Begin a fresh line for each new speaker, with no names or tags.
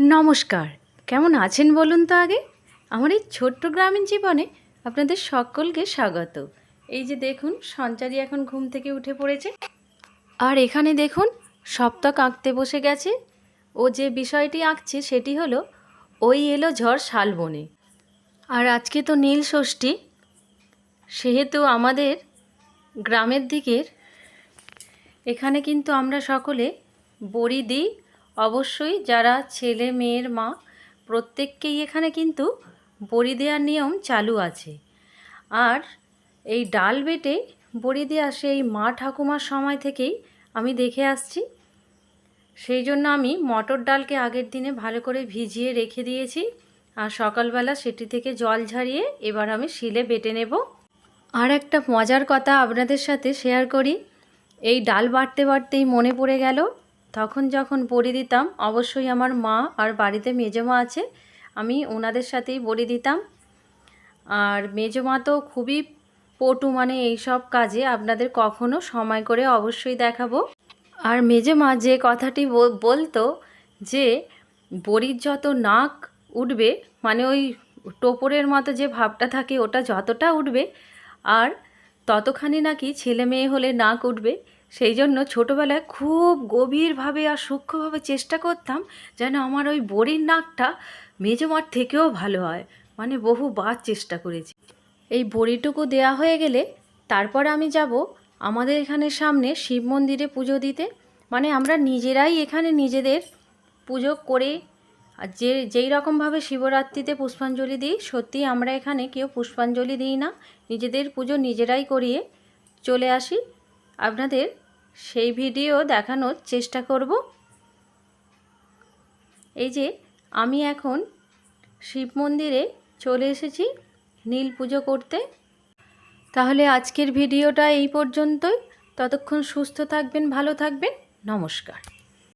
নমস্কার। কেমন আছেন বলুন তো আগে? আমার এই ছোট্ট গ্রামীণ জীবনে আপনাদের সকলকে স্বাগত। এই যে দেখুন, সঞ্চারী এখন ঘুম থেকে উঠে পড়েছে। আর এখানে দেখুন, সপ্তক আঁকতে বসে গেছে। ও যে বিষয়টি আঁকছে সেটি হলো, ওই এলো ঝড় শালবনে। আর আজকে তো নীল ষষ্ঠী। সেহেতু আমাদের গ্রামের দিকের, এখানে কিন্তু আমরা সকলে বড়ি দিই অবশ্যই যারা ছেলে, মেয়ের মা, প্রত্যেককেই এখানে কিন্তু বড়ি দেওয়ার নিয়ম চালু আছে। আর এই ডাল বেটে বড়ি দেওয়া সেই মা ঠাকুমার সময় থেকেই আমি দেখে আসছি। সেই জন্য আমি মটর ডালকে আগের দিনে ভালো করে ভিজিয়ে রেখে দিয়েছি আর সকালবেলা সেটি থেকে জল ঝারিয়ে এবার আমি শিলে বেটে নেব। আর একটা মজার কথা আপনাদের সাথে শেয়ার করি। এই ডাল বাড়তে বাড়তেই মনে পড়ে গেল তখন যখন বড়ি দিতাম, অবশ্যই আমার মা আর বাড়িতে মেজো মা আছে, আমি ওনাদের সাথেই বড়ি দিতাম। আর মেজো মা তো খুবই পটু মানে এই সব কাজে আপনাদের কখনো সময় করে অবশ্যই দেখাবো। আর মেজো মা যে কথাটি বল- বলতো যে, বড়ির যত নাক উঠবে মানে ওই টোপরের মতো যে ভাবটা থাকে, ওটা যতটা উঠবে, আর ততখানি নাকি ছেলে মেয়ে হলে নাক উঠবে সেই জন্য ছোটোবেলায় খুব গভীরভাবে আর সূক্ষ্মভাবে চেষ্টা করতাম যেন আমার ওই বড়ির নাকটা মেজমার থেকেও ভালো হয়। মানে বহুবার চেষ্টা করেছি। এই বড়িটুকু দেয়া হয়ে গেলে তারপর আমি যাব আমাদের এখানে সামনে শিব মন্দিরে পুজো দিতে। মানে আমরা নিজেরাই এখানে নিজেদের পুজো করে আর যে, যেই রকমভাবে শিবরাত্রিতে পুষ্পাঞ্জলি দিই সত্যি আমরা এখানে কেউ পুষ্পাঞ্জলি দিই না। নিজেদের পুজো নিজেরাই করিয়ে চলে আসি। আপনাদের সেই ভিডিও দেখানোর চেষ্টা করব। এই যে আমি এখন শিব মন্দিরে চলে এসেছি নীল পুজো করতে। তাহলে আজকের ভিডিওটা এই পর্যন্তই। ততক্ষণ সুস্থ থাকবেন, ভালো থাকবেন। নমস্কার।